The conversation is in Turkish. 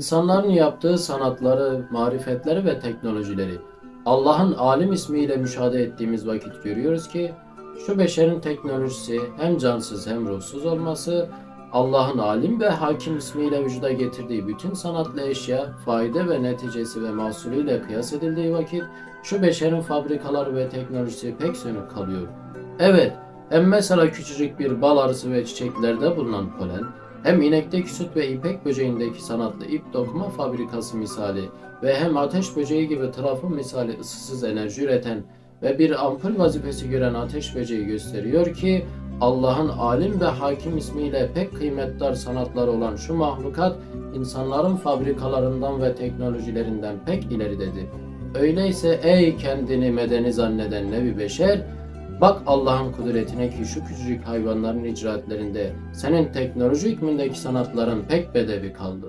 İnsanların yaptığı sanatları, marifetleri ve teknolojileri Allah'ın alim ismiyle müşahede ettiğimiz vakit görüyoruz ki şu beşerin teknolojisi hem cansız hem ruhsuz olması Allah'ın alim ve hakim ismiyle vücuda getirdiği bütün sanatlı eşya fayda ve neticesi ve mahsulüyle kıyas edildiği vakit şu beşerin fabrikaları ve teknolojisi pek sönük kalıyor. Evet, hem mesela küçücük bir bal arısı ve çiçeklerde bulunan polen, hem inekteki süt ve ipek böceğindeki sanatlı ip dokuma fabrikası misali ve hem ateş böceği gibi trafo misali ısısız enerji üreten ve bir ampul vazifesi gören ateş böceği gösteriyor ki Allah'ın alim ve hakim ismiyle pek kıymetdar sanatları olan şu mahlukat insanların fabrikalarından ve teknolojilerinden pek ileridedir. Öyleyse ey kendini medeni zanneden nevi beşer, bak Allah'ın kudretine ki şu küçücük hayvanların icraatlerinde senin teknoloji hükmündeki sanatların pek bedevi kaldı.